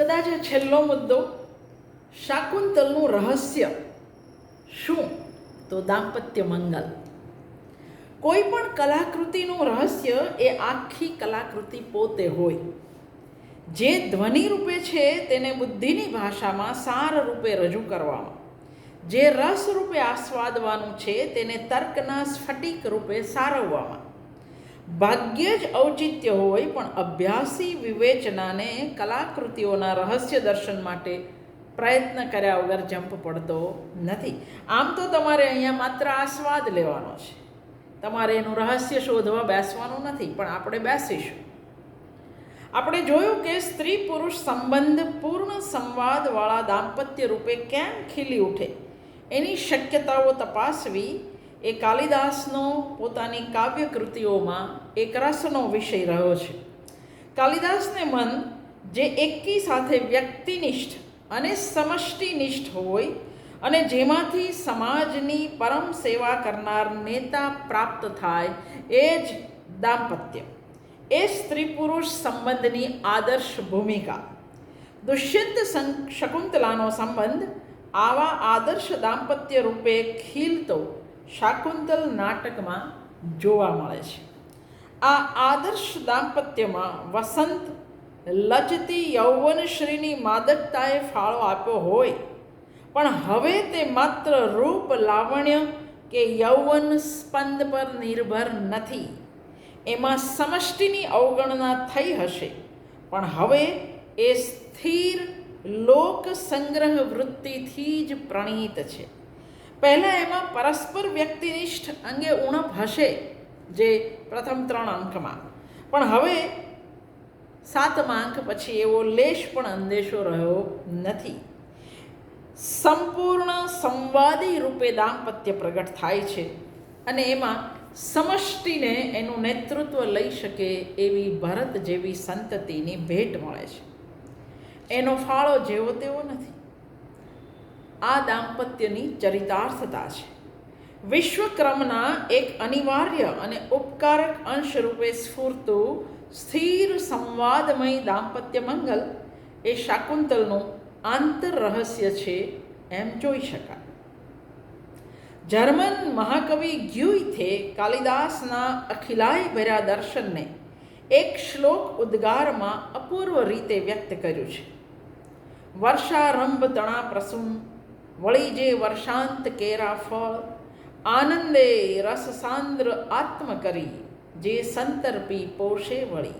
કદાચ છેલ્લો મુદ્દો, શાકુંતલનું રહસ્ય શું? તો દાંપત્ય મંગલ. કોઈ પણ કલાકૃતિનું રહસ્ય એ આખી કલાકૃતિ પોતે હોય. જે ધ્વનિ રૂપે છે તેને બુદ્ધિની ભાષામાં સાર રૂપે રજૂ કરવામાં. જે રસ રૂપે આસ્વાદવાનું છે તેને તર્કના સ્ફટિક રૂપે સારવવામાં. ભાગ્ય જ ઔચિત્ય હોય, પણ અભ્યાસી વિવેચનાને કલાકૃતિઓના રહસ્ય દર્શન માટે પ્રયત્ન કર્યા વગર જંપ પડતો નથી. આમ તો તમારે અહીંયા માત્ર આસ્વાદ લેવાનો છે. તમારે એનું રહસ્ય શોધવા બેસવાનું નથી, પણ આપણે બેસીશું. આપણે જોયું કે સ્ત્રી પુરુષ સંબંધ પૂર્ણ સંવાદવાળા દાંપત્ય રૂપે કેમ ખીલી ઉઠે? એની શક્યતાઓ તપાસવી એ કાલિદાસનો પોતાની કાવ્ય કૃતિઓમાં એક રસનો વિષય રહ્યો છે. કાલિદાસને મન જે એકી સાથે વ્યક્તિનિષ્ઠ અને સમષ્ટિનિષ્ઠ હોય અને જેમાંથી સમાજની પરમ સેવા કરનાર નેતા પ્રાપ્ત થાય એ જ દાંપત્ય. એ સ્ત્રી પુરુષ સંબંધની આદર્શ ભૂમિકા. દુષ્યંત શકુંતલાનો સંબંધ આવા આદર્શ દાંપત્ય રૂપે ખીલતો શાકુંતલ નાટકમાં જોવા મળે છે. આ આદર્શ દાંપત્યમાં વસંત લચતી યૌવનશ્રીની માદકતાએ ફાળો આપ્યો હોય, પણ હવે તે માત્ર રૂપ લાવણ્ય કે યૌવન સ્પંદ પર નિર્ભર નથી. એમાં સમષ્ટિની અવગણના થઈ હશે, પણ હવે એ સ્થિર લોક સંગ્રહ વૃત્તિથી જ પ્રણીત છે. પહેલાં એમાં પરસ્પર વ્યક્તિનિષ્ઠ અંગે ઉણપ હશે જે પ્રથમ ત્રણ અંકમાં. પણ હવે સાતમા અંક પછી એવો લેશ પણ અંદેશો રહ્યો નથી. સંપૂર્ણ સંવાદી રૂપે દાંપત્ય પ્રગટ થાય છે અને એમાં સમષ્ટિને એનું નેતૃત્વ લઈ શકે એવી ભરત જેવી સંતતિની ભેટ મળે છે. એનો ફાળો જેવો તેવો નથી. આ દાંપત્યની ચરિતાર્થતા છે. વિશ્વક્રમના એક અનિવાર્ય અને ઉપકારક અંશ રૂપે સ્ફૂર્તું સ્થિર સંવાદમય દાંપત્ય મંગલ એ શાકુંતલનું આંતર રહસ્ય છે એમ જોઈ શકાય. જર્મન મહાકવિ ગ્યુઇથે કાલિદાસના અખિલાય ભર્યા દર્શનને એક શ્લોક ઉદ્ગારમાં અપૂર્વ રીતે વ્યક્ત કર્યું છે. વર્ષારંભ તણા પ્રસૂન વળી જે વર્ષાંત કેરા ફળ, આનંદે રસ સાંદ્ર આત્મ કરી, જે સંતર્પી પોષે વળી.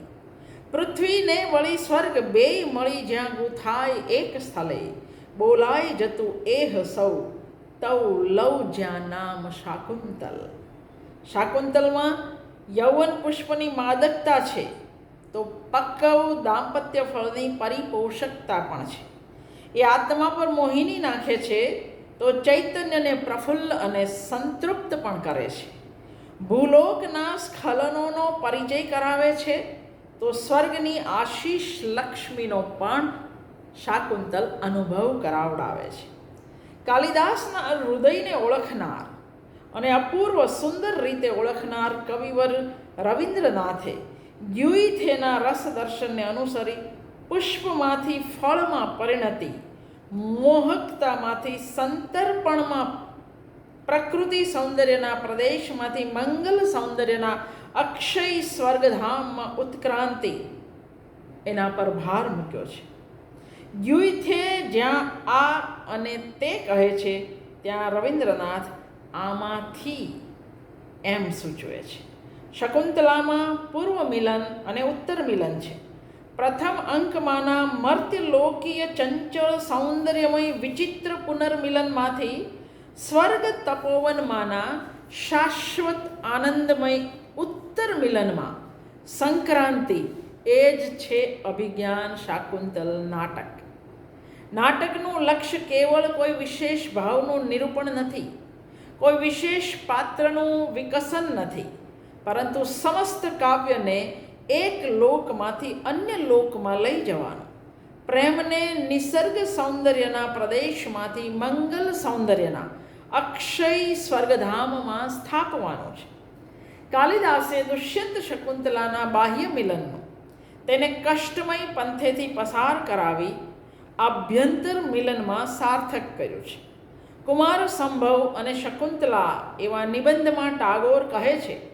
પૃથ્વીને વળી સ્વર્ગ બે મળી જ્યાં ગુથાય એક સ્થળે બોલાય જતું એહ સૌ તવ લવ જ્યાં નામ શાકુંતલ. શાકુંતલમાં યૌવન પુષ્પની માદકતા છે, તો પક્કવ દાંપત્ય ફળની પરિપોષકતા પણ છે. એ આત્મા પર મોહિની નાખે છે, તો ચૈતન્યને પ્રફુલ્લ અને સંતૃપ્ત પણ કરે છે. ભૂલોકના સ્ખલનોનો પરિચય કરાવે છે, તો સ્વર્ગની આશીષ લક્ષ્મીનો પણ શાકુંતલ અનુભવ કરાવડાવે છે. કાલિદાસના હૃદયને ઓળખનાર અને અપૂર્વ સુંદર રીતે ઓળખનાર કવિવર રવિન્દ્રનાથે દ્યુઈથેના રસ દર્શનને અનુસરી પુષ્પમાંથી ફળમાં પરિણતિ, મોહકતામાંથી સંતર્પણમાં પ્રકૃતિ સૌંદર્યના પ્રદેશમાંથી મંગલ સૌંદર્યના અક્ષય સ્વર્ગધામમાં ઉત્ક્રાંતિ. એના પર ભાર મૂક્યો છે. યુથે જ્યાં આ અને તે કહે છે, ત્યાં રવિન્દ્રનાથ આમાંથી એમ સૂચવે છે. શકુંતલામાં પૂર્વ મિલન અને ઉત્તર મિલન છે. પ્રથમ અંકમાંના મર્ત્યલોકીય ચંચળ સૌંદર્યમય વિચિત્ર પુનર્મિલનમાંથી સ્વર્ગ તપોવનમાંના શાશ્વત આનંદમય ઉત્તર મિલનમાં સંક્રાંતિ એ જ છે અભિજ્ઞાન શાકુંતલ નાટક. નાટકનું લક્ષ્ય કેવળ કોઈ વિશેષ ભાવનું નિરૂપણ નથી. કોઈ વિશેષ પાત્રનું વિકસન નથી. પરંતુ સમસ્ત કાવ્યને એક લોકમાંથી અન્ય લોકમાં લઈ જવાનું. પ્રેમને નિસર્ગ સૌંદર્યના પ્રદેશમાંથી મંગલ સૌંદર્યના અક્ષય સ્વર્ગધામમાં સ્થાપવાનું છે. કાલિદાસે દુષ્યંત શકુંતલાના બાહ્ય મિલનનું તેને કષ્ટમય પંથેથી પસાર કરાવી આભ્યંતર મિલનમાં સાર્થક કર્યું છે. કુમાર સંભવ અને શકુંતલા એવા નિબંધમાં ટાગોર કહે છે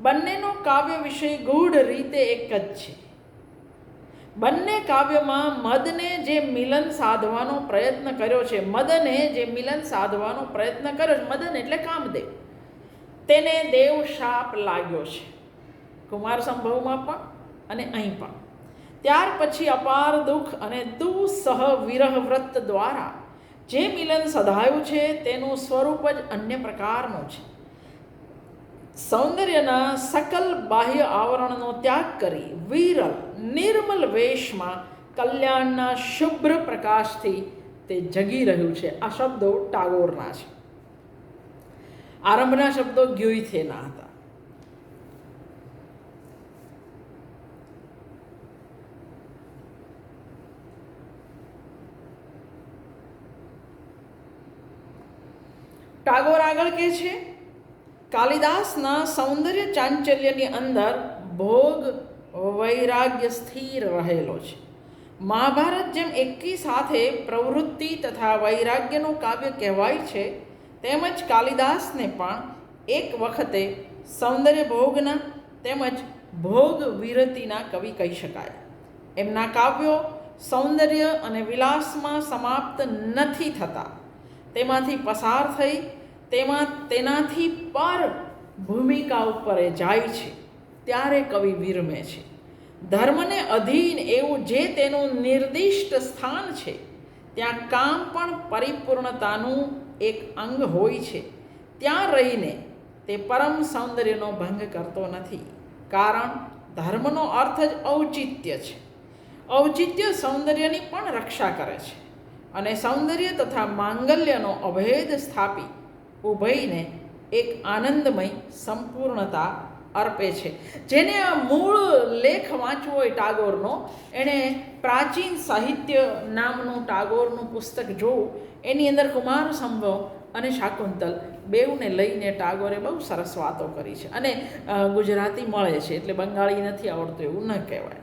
બંનેનો કાવ્ય વિષય ગૂઢ રીતે એક જ છે. બંને કાવ્યમાં મદને જે મિલન સાધવાનો પ્રયત્ન કર્યો છે, મદને જે મિલન સાધવાનો પ્રયત્ન કર્યો છે, મદન એટલે કામદેવ. તેને દેવ શાપ લાગ્યો છે. કુમાર સંભવમાં પણ અને અહીં પણ. ત્યાર પછી અપાર દુઃખ અને દુઃસહ વિરહ વ્રત દ્વારા જે મિલન સધાયું છે, તેનું સ્વરૂપ જ અન્ય પ્રકારનું છે. સૌંદર્યના સકલ બાહ્ય આવરણનો ત્યાગ કરી વિરલ નિર્મલ વેશમાં કલ્યાણના શુભ્ર પ્રકાશથી તે જગી રહ્યું છે આ શબ્દો ટાગોરના છે આરંભના શબ્દો ગ્યુઇથેના હતા ટાગોર આગળ કે છે કાલિદાસના સૌંદર્ય ચાંચલ્યની અંદર ભોગ વૈરાગ્ય સ્થિર રહેલો છે. મહાભારત જેમ એકી સાથે પ્રવૃત્તિ તથા વૈરાગ્યનું કાવ્ય કહેવાય છે, તેમજ કાલિદાસને પણ એક વખતે સૌંદર્ય ભોગના તેમજ ભોગ વિરતિના કવિ કહી શકાય. એમના કાવ્યો સૌંદર્ય અને વિલાસમાં સમાપ્ત નથી થતા. તેમાંથી પસાર થઈ તેમાં તેનાથી પર ભૂમિકા ઉપર એ જાય છે. ત્યારે કવિ વિરમે છે. ધર્મને અધીન એવું જે તેનું નિર્દિષ્ટ સ્થાન છે, ત્યાં કામ પણ પરિપૂર્ણતાનું એક અંગ હોય છે. ત્યાં રહીને તે પરમ સૌંદર્યનો ભંગ કરતો નથી. કારણ ધર્મનો અર્થ જ ઔચિત્ય છે. ઔચિત્ય સૌંદર્યની પણ રક્ષા કરે છે. અને સૌંદર્ય તથા માંગલ્યનો અભેદ સ્થાપી ઉભઈને એક આનંદમય સંપૂર્ણતા અર્પે છે. જેને આ મૂળ લેખ વાંચવો હોય ટાગોરનો, એણે પ્રાચીન સાહિત્ય નામનું ટાગોરનું પુસ્તક જોવું, એની અંદર કુમાર સંભવ અને શાકુંતલ બેઉને લઈને ટાગોરે બહુ સરસ વાતો કરી છે અને ગુજરાતી મળે છે, એટલે બંગાળી નથી આવડતું એવું ન કહેવાય.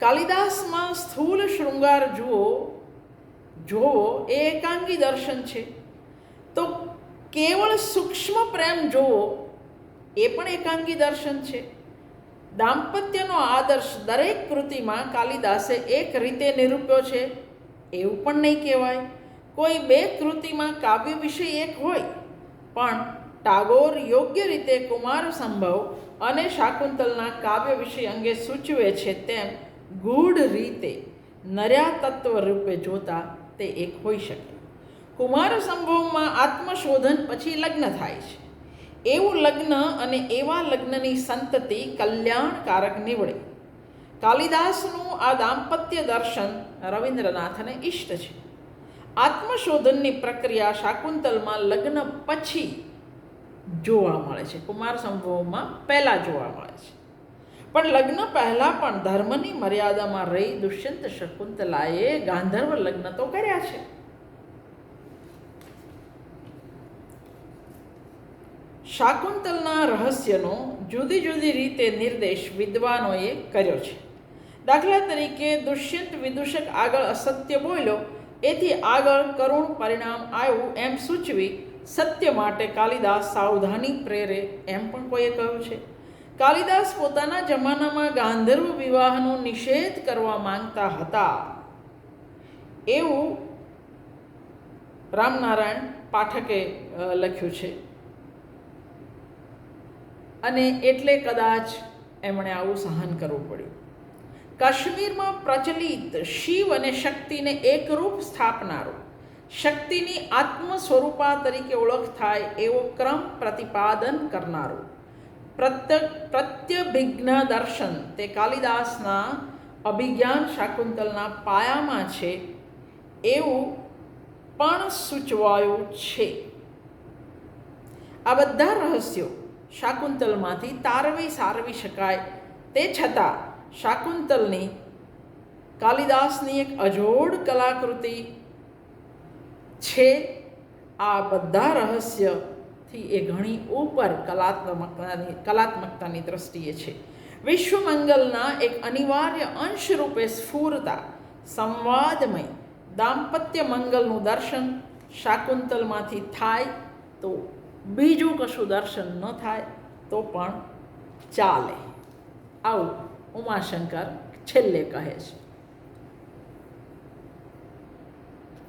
કાલિદાસમાં સ્થૂળ શૃંગાર જુઓ જોવો એ એકાંગી દર્શન છે. તો કેવળ સૂક્ષ્મ પ્રેમ જોવો એ પણ એકાંગી દર્શન છે. દાંપત્યનો આદર્શ દરેક કૃતિમાં કાલિદાસે એક રીતે નિરૂપ્યો છે. એવું પણ નહીં કહેવાય. કોઈ બે કૃતિમાં કાવ્ય વિષય એક હોય, પણ ટાગોર યોગ્ય રીતે કુમાર સંભવ અને શાકુંતલના કાવ્ય વિષય અંગે સૂચવે છે તેમ ગૂઢ રીતે નર્યા તત્વ રૂપે જોતા તે એક હોઈ શકે. કુમાર સંભવમાં આત્મશોધન પછી લગ્ન થાય છે. એવું લગ્ન અને એવા લગ્નની સંતતિ કલ્યાણકારક નીવડે. કાલિદાસનું આ દાંપત્ય દર્શન રવિન્દ્રનાથને ઇષ્ટ છે. આત્મશોધનની પ્રક્રિયા શાકુંતલમાં લગ્ન પછી જોવા મળે છે. કુમાર સંભવમાં પહેલાં જોવા મળે છે. પણ લગ્ન પહેલાં પણ ધર્મની મર્યાદામાં રહી દુષ્યંત શકુંતલાએ ગાંધર્વ લગ્ન તો કર્યા છે. શાકુંતલના રહસ્યનો જુદી જુદી રીતે નિર્દેશ વિદ્વાનોએ કર્યો છે. દાખલા તરીકે દુષ્યંત વિદૂષક આગળ અસત્ય બોલ્યો, એથી આગળ કરુણ પરિણામ આવ્યું એમ સૂચવી સત્ય માટે કાલિદાસ સાવધાની પ્રેરે એમ પણ કોઈએ કહ્યું છે. કાલિદાસ પોતાના જમાનામાં ગાંધર્વ વિવાહનો નિષેધ કરવા માંગતા હતા. એવું રામનારાયણ પાઠકે લખ્યું છે. અને એટલે કદાચ એમણે આવું સહન કરવું પડ્યું. કાશ્મીરમાં પ્રચલિત શિવ અને શક્તિને એકરૂપ સ્થાપનારો, શક્તિની આત્મ સ્વરૂપા તરીકે ઓળખ થાય એવો ક્રમ પ્રતિપાદન કરનારો. પ્રત્ય પ્રત્યભિજ્ઞ દર્શન તે કાલિદાસના અભિજ્ઞાન શાકુંતલના પાયામાં છે. એવું પણ સૂચવાયું છે. આ બધા રહસ્યો શાકુંતલમાંથી તારવી સારવી શકાય. તે છતાં શાકુંતલની કાલિદાસની એક અજોડ કલાકૃતિ છે. આ બધા રહસ્યથી એ ઘણી ઉપર કલાત્મકતાની કલાત્મકતાની દ્રષ્ટિએ છે. વિશ્વમંગલના એક અનિવાર્ય અંશ રૂપે સ્ફૂરતા, સંવાદમય, દાંપત્ય મંગલનું દર્શન શાકુંતલમાંથી થાય તો બીજું કશું દર્શન ન થાય તો પણ ચાલે. આવું ઉમાશંકર છેલ્લે કહે છે.